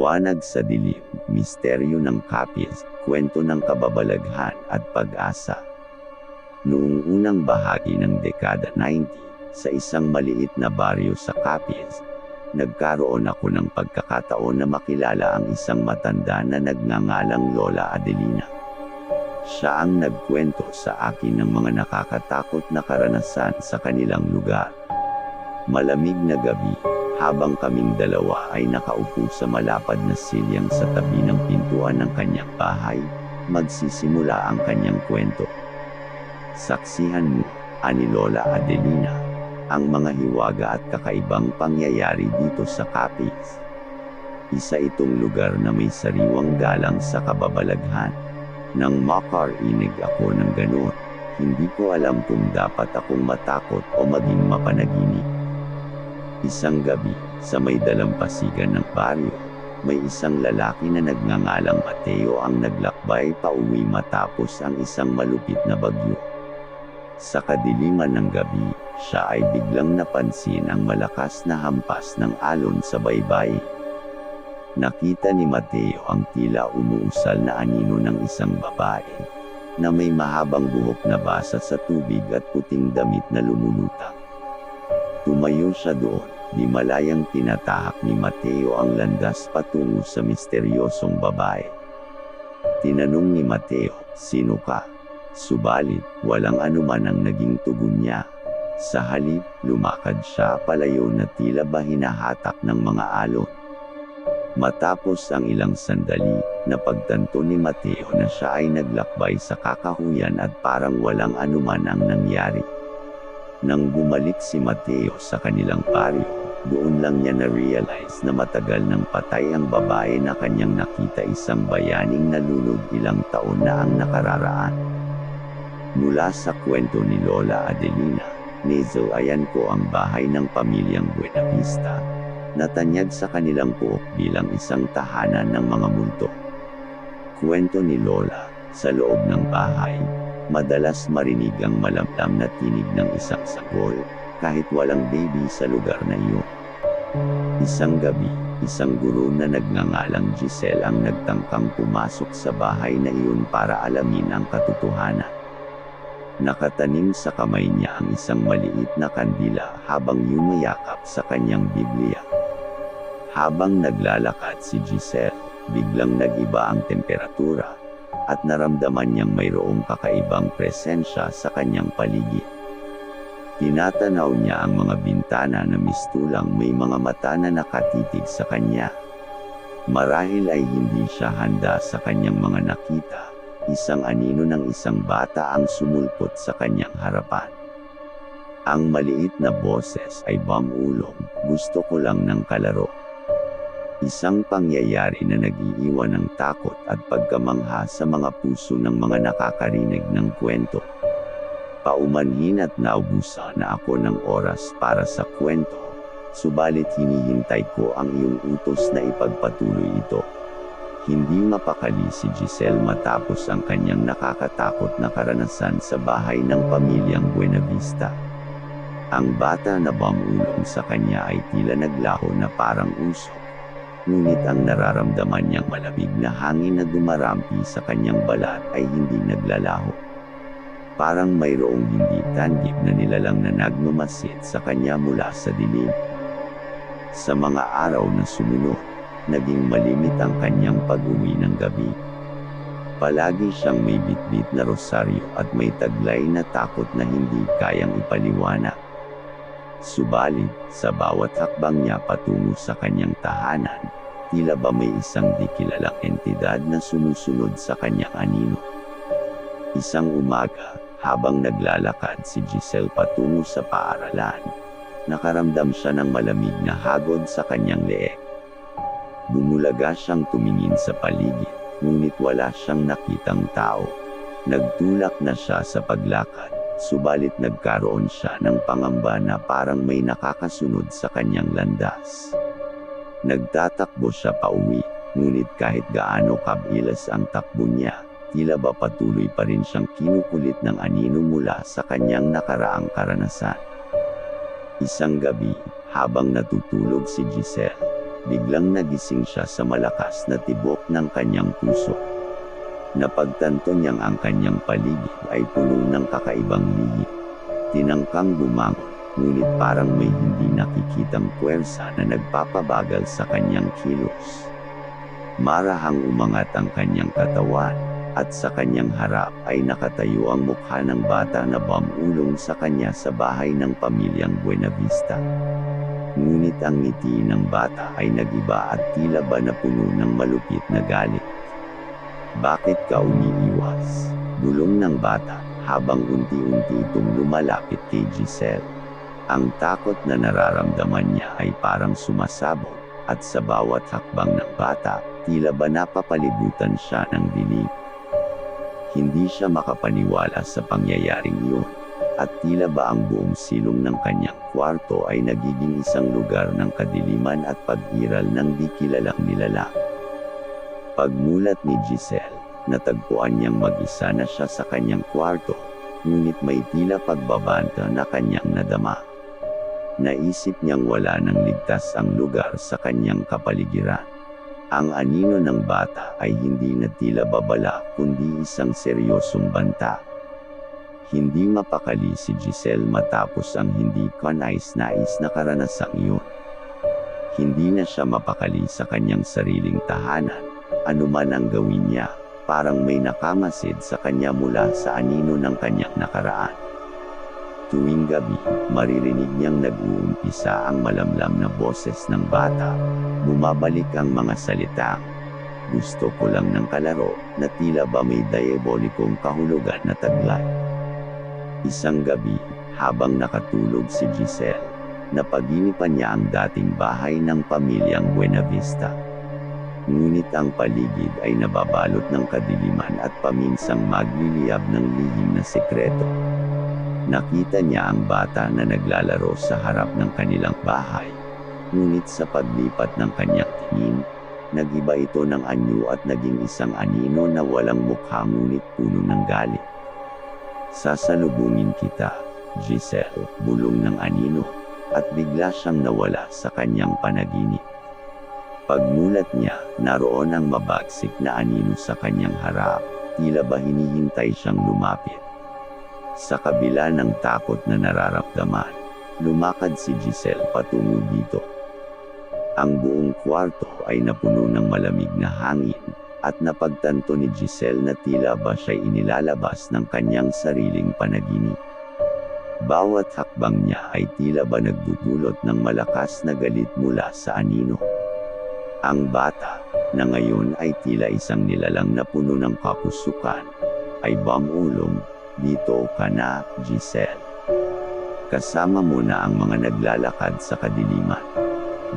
Liwanag sa dilim, misteryo ng kapis, kwento ng kababalaghan at pag-asa. Noong unang bahagi ng dekada 90, sa isang maliit na baryo sa Capiz, nagkaroon ako ng pagkakataon na makilala ang isang matanda na nagngangalang Lola Adelina. Siya ang nagkwento sa akin ng mga nakakatakot na karanasan sa kanilang lugar. Malamig na gabi, habang kaming dalawa ay nakaupo sa malapad na silyang sa tabi ng pintuan ng kanyang bahay, magsisimula ang kanyang kwento. Saksihan mo, ani Lola Adelina, ang mga hiwaga at kakaibang pangyayari dito sa Capiz. Isa itong lugar na may sariwang galang sa kababalaghan. Nang makarinig ako ng ganon, hindi ko alam kung dapat akong matakot o maging mapanaginip. Isang gabi, sa may dalampasigan ng baryo, may isang lalaki na nagngangalang Mateo ang naglakbay pauwi matapos ang isang malupit na bagyo. Sa kadiliman ng gabi, siya ay biglang napansin ang malakas na hampas ng alon sa baybay. Nakita ni Mateo ang tila umuusal na anino ng isang babae, na may mahabang buhok na basa sa tubig at puting damit na lumulutang. Tumayo siya doon, di malayang tinatahak ni Mateo ang landas patungo sa misteryosong babae. Tinanong ni Mateo, sino ka? Subalit, walang anuman ang naging tugon niya. Sa halip, lumakad siya palayo na tila ba hinahatak ng mga alon. Matapos ang ilang sandali, napagtanto ni Mateo na siya ay naglakbay sa kakahuyan at parang walang anuman ang nangyari. Nang bumalik si Mateo sa kanilang baryo, doon lang niya na-realize na matagal nang patay ang babae na kanyang nakita isang bayaning nalunod ilang taon na ang nakararaan. Mula sa kwento ni Lola Adelina, Nizoayan ko ang bahay ng pamilyang Buenavista, natanyag sa kanilang puok bilang isang tahanan ng mga multo. Kwento ni Lola, sa loob ng bahay, madalas marinig ang malamlam na tinig ng isang sagol, kahit walang baby sa lugar na iyon. Isang gabi, isang guro na nagngangalang Giselle ang nagtangkang pumasok sa bahay na iyon para alamin ang katotohanan. Nakatanim sa kamay niya ang isang maliit na kandila habang yumayakap sa kanyang Biblia. Habang naglalakad si Giselle, biglang nagiba ang temperatura, at naramdaman niyang mayroong kakaibang presensya sa kanyang paligid. Tinatanaw niya ang mga bintana na mistulang may mga mata na nakatitig sa kanya. Marahil ay hindi siya handa sa kanyang mga nakita, isang anino ng isang bata ang sumulpot sa kanyang harapan. Ang maliit na boses ay bamulong, gusto ko lang ng kalaro. Isang pangyayari na nag-iiwan ng takot at pagkamangha sa mga puso ng mga nakakarinig ng kwento. Paumanhin at naubusan na ako ng oras para sa kwento, subalit hinihintay ko ang iyong utos na ipagpatuloy ito. Hindi mapakali si Giselle matapos ang kanyang nakakatakot na karanasan sa bahay ng pamilyang Buenavista. Ang bata na bamulong sa kanya ay tila naglaho na parang usok. Ngunit ang nararamdaman niyang malamig na hangin na dumarampi sa kanyang balat ay hindi naglalaho. Parang mayroong hindi tanggip na nilalang na nagmamasid sa kanya mula sa dilim. Sa mga araw na sumunod, naging malimit ang kanyang pag-uwi ng gabi. Palagi siyang may bitbit na rosaryo at may taglay na takot na hindi kayang ipaliwanag. Subalit, sa bawat hakbang niya patungo sa kanyang tahanan, tila ba may isang di kilalang entidad na sumusunod sa kanyang anino. Isang umaga, habang naglalakad si Giselle patungo sa paaralan, nakaramdam siya ng malamig na hagod sa kanyang leeg. Bumulaga siyang tumingin sa paligid, ngunit wala siyang nakitang tao. Nagtulak na siya sa paglakad, subalit nagkaroon siya ng pangamba na parang may nakakasunod sa kanyang landas. Nagtatakbo siya pauwi, ngunit kahit gaano kabilas ang takbo niya, tila ba patuloy pa rin siyang kinukulit ng anino mula sa kanyang nakaraang karanasan. Isang gabi, habang natutulog si Giselle, biglang nagising siya sa malakas na tibok ng kanyang puso. Napagtanto niyang ang kanyang paligid ay puno ng kakaibang lihim. Tinangkang bumangon, ngunit parang may hindi nakikitang puwersa na nagpapabagal sa kanyang kilos. Marahang umangat ang kanyang katawan, at sa kanyang harap ay nakatayo ang mukha ng bata na bamulong sa kanya sa bahay ng pamilyang Buenavista. Ngunit ang ngiti ng bata ay nagiba at tila ba na puno ng malupit na galit. Bakit ka umiiwas? Bulong ng bata, habang unti-unti itong lumalapit kay Giselle. Ang takot na nararamdaman niya ay parang sumasabog, at sa bawat hakbang ng bata, tila ba napapalibutan siya ng dilim. Hindi siya makapaniwala sa pangyayaring iyon, at tila ba ang buong silong ng kanyang kwarto ay nagiging isang lugar ng kadiliman at pag-iral ng di kilalang nilalang. Pagmulat ni Giselle, natagpuan niyang mag-isa na siya sa kanyang kwarto, ngunit may tila pagbabanta na kanyang nadama. Naisip niyang wala nang ligtas ang lugar sa kanyang kapaligiran. Ang anino ng bata ay hindi na tila babala kundi isang seryosong banta. Hindi mapakali si Giselle matapos ang hindi kanais-nais na karanasang iyon. Hindi na siya mapakali sa kanyang sariling tahanan, anuman ang gawin niya, parang may nakamasid sa kanya mula sa anino ng kanyang nakaraan. Tuwing gabi, maririnig niyang nag-uumpisa ang malamlam na boses ng bata. Bumabalik ang mga salita. Gusto ko lang ng kalaro, na tila ba may diabolikong kahulugan na taglay. Isang gabi, habang nakatulog si Giselle, napaginipan niya ang dating bahay ng pamilyang Buenavista. Ngunit ang paligid ay nababalot ng kadiliman at paminsang magliliyab ng lihim na sekreto. Nakita niya ang bata na naglalaro sa harap ng kanilang bahay. Ngunit sa paglipat ng kanyang tingin, nagiba ito ng anyo at naging isang anino na walang mukha ngunit puno ng galit. Sasalubungin kita, Giselle, bulong ng anino, at bigla siyang nawala sa kanyang panaginip. Pagmulat niya, naroon ang mabagsik na anino sa kanyang harap, tila ba hinihintay siyang lumapit. Sa kabila ng takot na nararamdaman, lumakad si Giselle patungo dito. Ang buong kwarto ay napuno ng malamig na hangin, at napagtanto ni Giselle na tila ba siya'y inilalabas ng kanyang sariling panaginip. Bawat hakbang niya ay tila ba nagdudulot ng malakas na galit mula sa anino. Ang bata, na ngayon ay tila isang nilalang na puno ng kapusukan, ay bamulong, dito ka na, Giselle. Kasama mo na ang mga naglalakad sa kadiliman.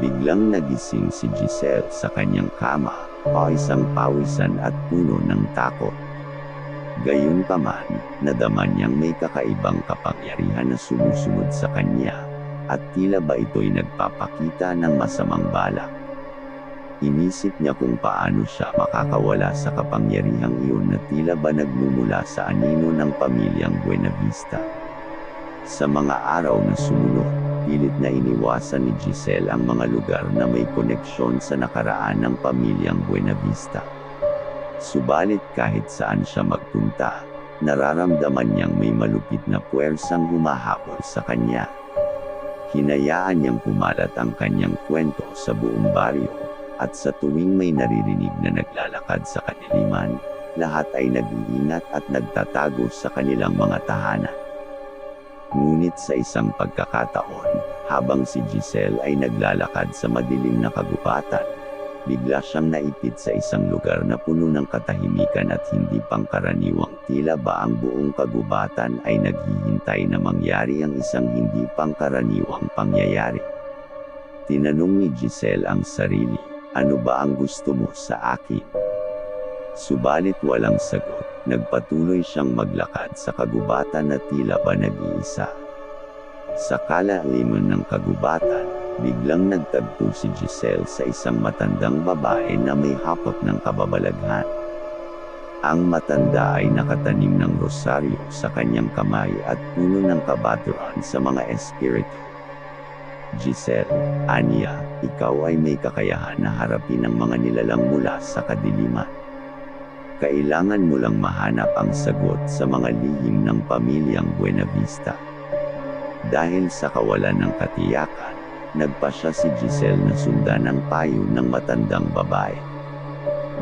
Biglang nagising si Giselle sa kanyang kama, pawisang pawisan at puno ng takot. Gayunpaman, nadama niyang may kakaibang kapangyarihan na sumusunod sa kanya, at tila ba ito'y nagpapakita ng masamang balak. Inisip niya kung paano siya makakawala sa kapangyarihang iyon na tila ba nagmumula sa anino ng pamilyang Buenavista. Sa mga araw na sumunod, pilit na iniwasan ni Giselle ang mga lugar na may koneksyon sa nakaraan ng pamilyang Buenavista. Subalit kahit saan siya magpunta, nararamdaman niyang may malupit na puwersang humahabol sa kanya. Hinayaan niyang pumalat ang kanyang kwento sa buong baryo, at sa tuwing may naririnig na naglalakad sa kadiliman, lahat ay nag-iingat at nagtatago sa kanilang mga tahanan. Ngunit sa isang pagkakataon, habang si Giselle ay naglalakad sa madilim na kagubatan, bigla siyang naipit sa isang lugar na puno ng katahimikan at hindi pangkaraniwang tila ba ang buong kagubatan ay naghihintay na mangyari ang isang hindi pangkaraniwang pangyayari. Tinanong ni Giselle ang sarili, ano ba ang gusto mo sa akin? Subalit walang sagot, nagpatuloy siyang maglakad sa kagubatan na tila ba nag-iisa. Sa kalaliman ng kagubatan, biglang nagtagpo si Giselle sa isang matandang babae na may hapak ng kababalaghan. Ang matanda ay nakatanim ng rosaryo sa kanyang kamay at puno ng kabaturan sa mga espiritu. Giselle, Anya, ikaw ay may kakayahan na harapin ang mga nilalang mula sa kadiliman. Kailangan mo lang mahanap ang sagot sa mga lihim ng pamilyang Buenavista. Dahil sa kawalan ng katiyakan, nagpa siya si Giselle na sundan ang payo ng matandang babae.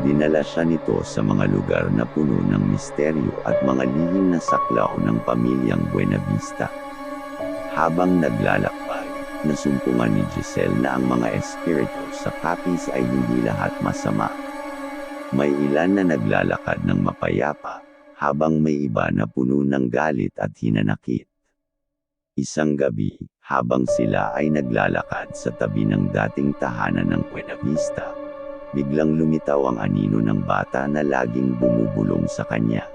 Dinala siya nito sa mga lugar na puno ng misteryo at mga lihim na saklaw ng pamilyang Buenavista. Habang naglalakbay, nasumpungan ni Giselle na ang mga espiritu sa Capiz ay hindi lahat masama. May ilan na naglalakad ng mapayapa, habang may iba na puno ng galit at hinanakit. Isang gabi, habang sila ay naglalakad sa tabi ng dating tahanan ng Buenavista, biglang lumitaw ang anino ng bata na laging bumubulong sa kanya.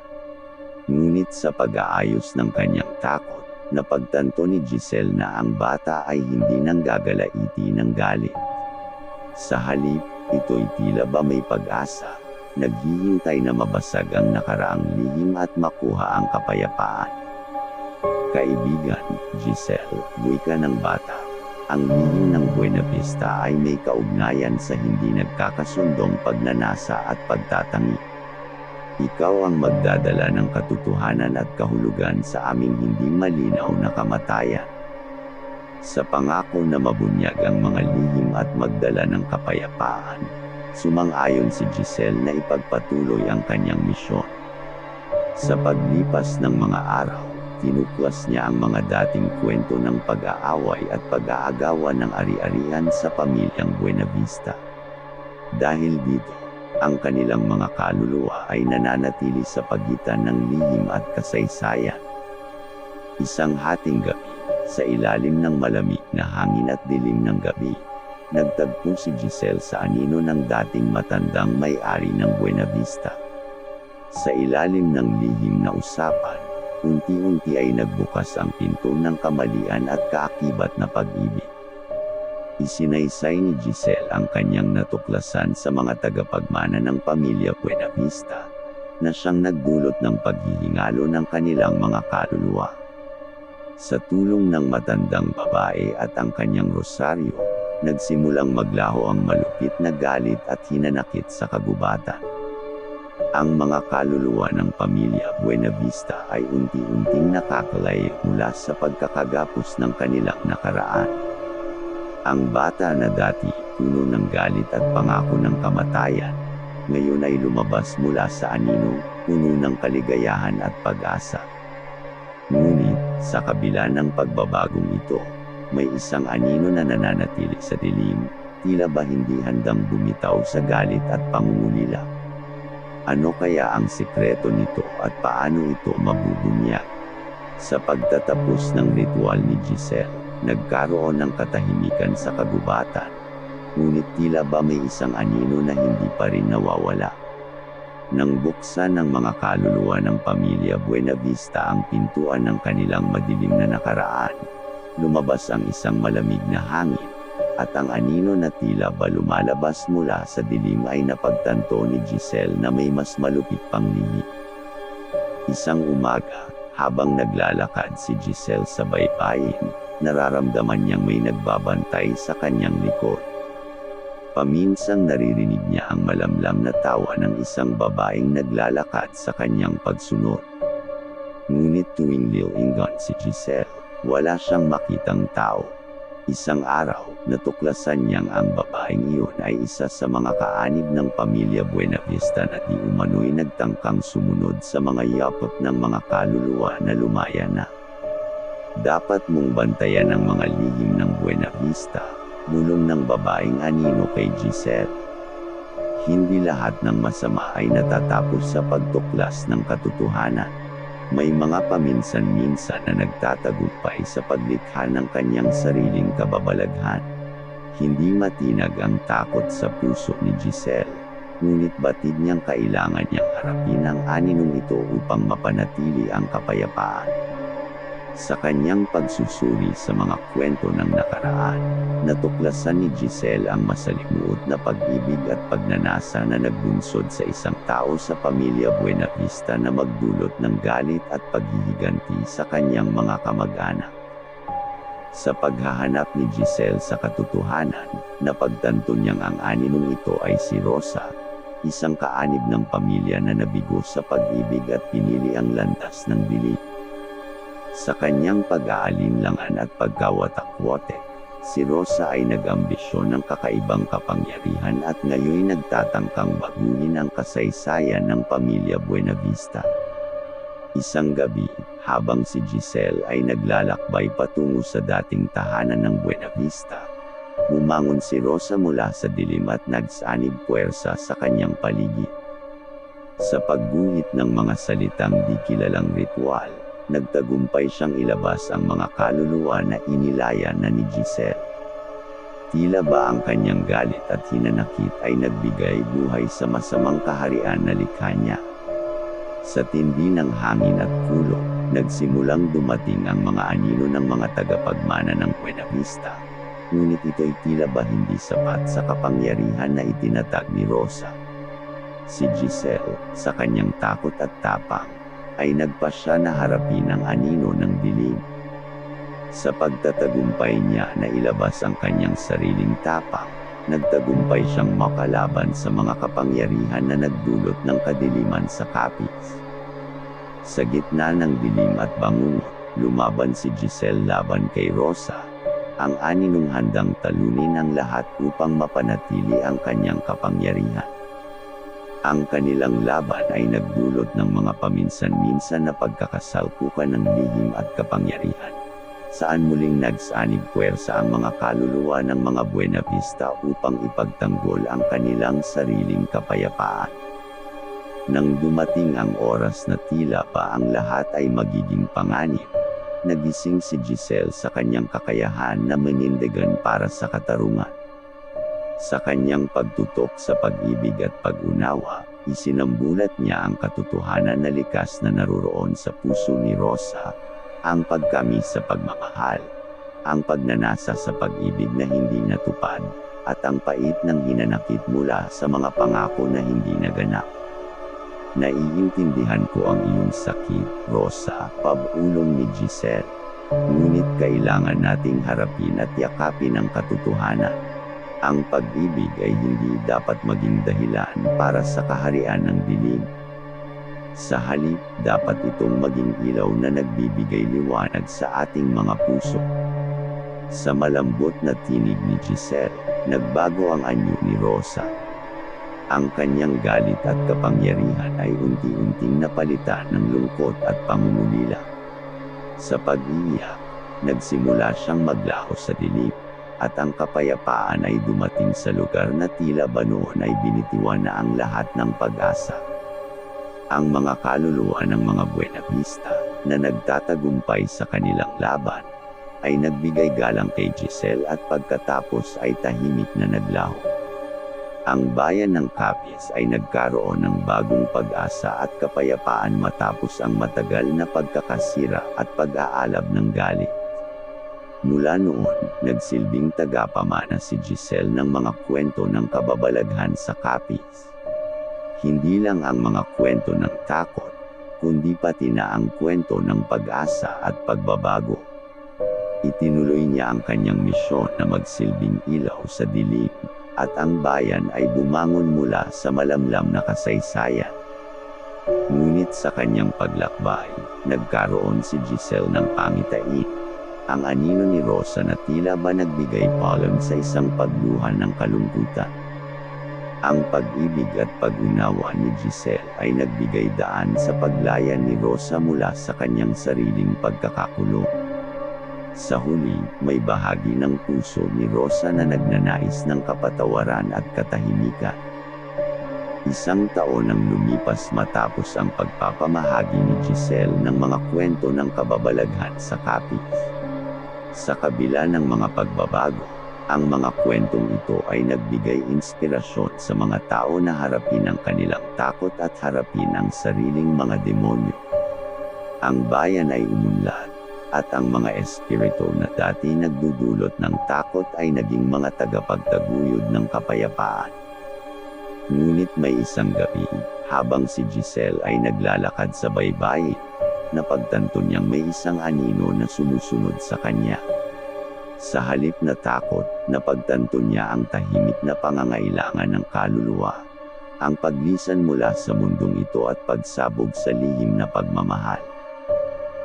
Ngunit sa pag-aayos ng kanyang takot, napagtanto ni Giselle na ang bata ay hindi nang gagalaiti ng galit. Sa halip, ito'y tila ba may pag-asa, naghihintay na mabasag ang nakaraang lihim at makuha ang kapayapaan. Kaibigan, Giselle, wika ng bata. Ang lihim ng Buena Vista ay may kaugnayan sa hindi nagkakasundong pagnanasa at pagtatangi. Ikaw ang magdadala ng katotohanan at kahulugan sa aming hindi malinaw na kamatayan. Sa pangako na mabunyag ang mga lihim at magdala ng kapayapaan, sumang-ayon si Giselle na ipagpatuloy ang kanyang misyon. Sa paglipas ng mga araw, tinuklas niya ang mga dating kwento ng pag-aaway at pag-aagawan ng ari-arian sa pamilyang Buenavista. Dahil dito, ang kanilang mga kaluluwa ay nananatili sa pagitan ng lihim at kasaysayan. Isang hating gabi, sa ilalim ng malamig na hangin at dilim ng gabi, nagtagpo si Giselle sa anino ng dating matandang may-ari ng Buenavista. Sa ilalim ng lihim na usapan, unti-unti ay nagbukas ang pinto ng kamalian at kaakibat na pag-ibig. Isinaysay ni Giselle ang kanyang natuklasan sa mga tagapagmana ng pamilya Buenavista, na siyang nagdulot ng paghihingalo ng kanilang mga kaluluwa. Sa tulong ng matandang babae at ang kanyang rosaryo, nagsimulang maglaho ang malupit na galit at hinanakit sa kagubatan. Ang mga kaluluwa ng pamilya Buenavista ay unti-unting nakakalay mula sa pagkakagapos ng kanilang nakaraan. Ang bata na dati, puno ng galit at pangako ng kamatayan, ngayon ay lumabas mula sa anino, puno ng kaligayahan at pag-asa. Ngunit, sa kabila ng pagbabagong ito, may isang anino na nananatili sa dilim, tila ba hindi handang bumitaw sa galit at pangungulila. Ano kaya ang sikreto nito at paano ito mabubunyag? Sa pagtatapos ng ritual ni Giselle, nagkaroon ng katahimikan sa kagubatan. Ngunit tila ba may isang anino na hindi pa rin nawawala. Nang buksan ng mga kaluluwa ng pamilya Buenavista ang pintuan ng kanilang madilim na nakaraan, lumabas ang isang malamig na hangin, at ang anino na tila ba lumalabas mula sa dilim ay napagtanto ni Giselle na may mas malupit pang lihi. Isang umaga, habang naglalakad si Giselle sa baybayin, nararamdaman niyang may nagbabantay sa kanyang likod. Paminsang naririnig niya ang malamlam na tawa ng isang babaeng naglalakad sa kanyang pagsunod. Ngunit tuwing lilingon si Giselle, wala siyang makitang tao. Isang araw, natuklasan niyang ang babaeng iyon ay isa sa mga kaanib ng pamilya Buenavista na di umano'y nagtangkang sumunod sa mga yapot ng mga kaluluwa na lumaya na. Dapat mong bantayan ang mga lihim ng Buenavista, bulong ng babaeng anino kay Giselle. Hindi lahat ng masama ay natatapos sa pagtuklas ng katotohanan. May mga paminsan-minsan na nagtatagumpay sa paglikha ng kanyang sariling kababalaghan. Hindi matinag ang takot sa puso ni Giselle, ngunit batid niyang kailangan niyang harapin ang aninong ito upang mapanatili ang kapayapaan. Sa kanyang pagsusuri sa mga kwento ng nakaraan, natuklasan ni Giselle ang masalimuot na pag-ibig at pagnanasa na nagbunsod sa isang tao sa pamilya Buenavista na magdulot ng galit at paghihiganti sa kanyang mga kamag-anak. Sa paghahanap ni Giselle sa katotohanan, napagtanto niyang ang aninong ito ay si Rosa, isang kaanib ng pamilya na nabigo sa pag-ibig at pinili ang landas ng dilim. Sa kanyang pag-aalinlangan at pagkawatak-watek, si Rosa ay nag-ambisyon ng kakaibang kapangyarihan at ngayon nagtatangkang baguhin ang kasaysayan ng pamilya Buenavista. Isang gabi, habang si Giselle ay naglalakbay patungo sa dating tahanan ng Buenavista, bumangon si Rosa mula sa dilim at nagsanib puwersa sa kanyang paligid. Sa pagguhit ng mga salitang di kilalang ritual, nagtagumpay siyang ilabas ang mga kaluluwa na inilaya na ni Giselle. Tila ba ang kanyang galit at hinanakit ay nagbigay buhay sa masamang kaharian na likha niya. Sa tindi ng hangin at kulog, nagsimulang dumating ang mga anino ng mga tagapagmana ng Buena Vista. Ngunit ito'y tila ba hindi sapat sa kapangyarihan na itinatag ni Rosa. Si Giselle, sa kanyang takot at tapang, ay nagpasya na harapin ang anino ng dilim. Sa pagtatagumpay niya na ilabas ang kanyang sariling tapang, nagtagumpay siyang makalaban sa mga kapangyarihan na nagdulot ng kadiliman sa kapis. Sa gitna ng dilim at bangungot, lumaban si Giselle laban kay Rosa. Ang aninong handang talunin ang lahat upang mapanatili ang kanyang kapangyarihan. Ang kanilang laban ay nagdulot ng mga paminsan-minsan na pagkakasalpukan ng lihim at kapangyarihan. Saan muling nagsanib puwersa ang mga kaluluwa ng mga Buena Vista upang ipagtanggol ang kanilang sariling kapayapaan. Nang dumating ang oras na tila pa ang lahat ay magiging panganib, nagising si Giselle sa kanyang kakayahan na manindigan para sa katarungan. Sa kanyang pagtutok sa pag-ibig at pag-unawa, isinambulat niya ang katotohanan na likas na naruroon sa puso ni Rosa, ang pagkami sa pagmamahal, ang pagnanasa sa pag-ibig na hindi natupad, at ang pait ng hinanakit mula sa mga pangako na hindi naganap. Naiintindihan ko ang iyong sakit, Rosa, pabulong ni Giselle. Ngunit kailangan nating harapin at yakapin ang katotohanan. Ang pag-ibig ay hindi dapat maging dahilan para sa kaharian ng dilim. Sa halip, dapat itong maging ilaw na nagbibigay liwanag sa ating mga puso. Sa malambot na tinig ni Giselle, nagbago ang anyo ni Rosa. Ang kanyang galit at kapangyarihan ay unti-unting napalitan ng lungkot at pangungulila. Sa pag-iiyak, nagsimula siyang maglaho sa dilim at ang kapayapaan ay dumating sa lugar na tila ba noon ay binitiwan na ang lahat ng pag-asa. Ang mga kaluluwa ng mga Buena Vista, na nagtatagumpay sa kanilang laban, ay nagbigay galang kay Giselle at pagkatapos ay tahimik na naglaho. Ang bayan ng Capiz ay nagkaroon ng bagong pag-asa at kapayapaan matapos ang matagal na pagkakasira at pag-aalab ng galit. Mula noon, nagsilbing tagapamana si Giselle ng mga kwento ng kababalaghan sa Capiz. Hindi lang ang mga kwento ng takot, kundi pati na ang kwento ng pag-asa at pagbabago. Itinuloy niya ang kanyang misyon na magsilbing ilaw sa dilim, at ang bayan ay bumangon mula sa malamlam na kasaysayan. Ngunit sa kanyang paglakbay, nagkaroon si Giselle ng pangitain. Ang anino ni Rosa na tila ba nagbigay palong sa isang pagluhan ng kalungkutan. Ang pag-ibig at pag-unawa ni Giselle ay nagbigay daan sa paglaya ni Rosa mula sa kanyang sariling pagkakakulong. Sa huli, may bahagi ng puso ni Rosa na nagnanais ng kapatawaran at katahimikan. Isang taon ang lumipas matapos ang pagpapamahagi ni Giselle ng mga kwento ng kababalaghan sa Capiz. Sa kabila ng mga pagbabago, ang mga kwentong ito ay nagbigay inspirasyon sa mga tao na harapin ang kanilang takot at harapin ang sariling mga demonyo. Ang bayan ay umunlad, at ang mga espiritu na dati nagdudulot ng takot ay naging mga tagapagtaguyod ng kapayapaan. Ngunit may isang gabi, habang si Giselle ay naglalakad sa baybayin, napagtanto niyang may isang anino na sumusunod sa kanya. Sa halip na takot, napagtanto niya ang tahimik na pangangailangan ng kaluluwa. Ang paglisan mula sa mundong ito at pagsabog sa lihim na pagmamahal.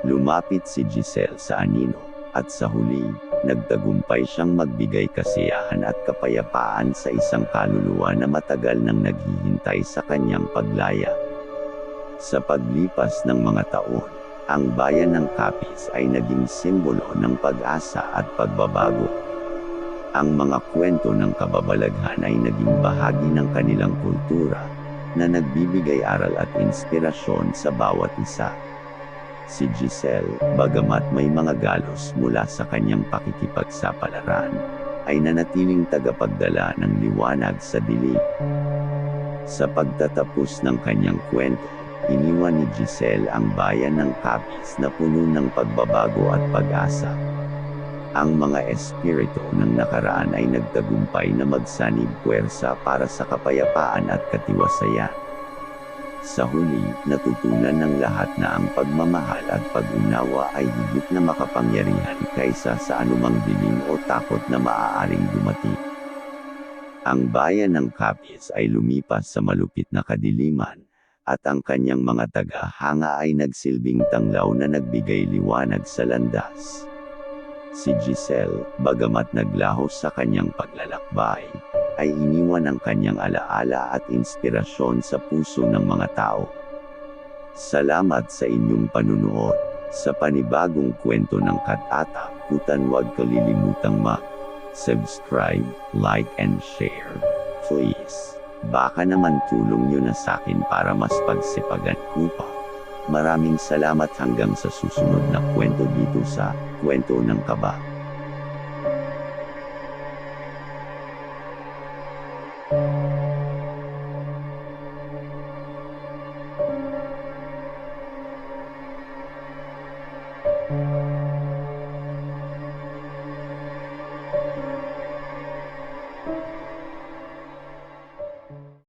Lumapit si Giselle sa anino, at sa huli, nagtagumpay siyang magbigay kasiyahan at kapayapaan sa isang kaluluwa na matagal nang naghihintay sa kanyang paglaya. Sa paglipas ng mga taon, ang bayan ng Capiz ay naging simbolo ng pag-asa at pagbabago. Ang mga kwento ng kababalaghan ay naging bahagi ng kanilang kultura, na nagbibigay aral at inspirasyon sa bawat isa. Si Giselle, bagamat may mga galos mula sa kanyang pakikipagsapalaran, ay nanatiling tagapagdala ng liwanag sa dilim. Sa pagtatapos ng kanyang kwento, iniwan ni Giselle ang bayan ng Capiz na puno ng pagbabago at pag-asa. Ang mga espiritu ng nakaraan ay nagtagumpay na magsanib puwersa para sa kapayapaan at katiwasayan. Sa huli, natutunan ng lahat na ang pagmamahal at pag-unawa ay higit na makapangyarihan kaysa sa anumang dilim o takot na maaaring dumating. Ang bayan ng Capiz ay lumipas sa malupit na kadiliman, at ang kanyang mga tagahanga ay nagsilbing tanglaw na nagbigay liwanag sa landas. Si Giselle, bagamat naglaho sa kanyang paglalakbay, ay iniwan ang kanyang alaala at inspirasyon sa puso ng mga tao. Salamat sa inyong panunood. Sa panibagong kwento ng Katata, kutan huwag kalilimutang mag-subscribe, like and share. Please. Baka naman tulong nyo na sa akin para mas pagsipagan ko pa. Maraming salamat hanggang sa susunod na kwento dito sa Kwento ng Kaba.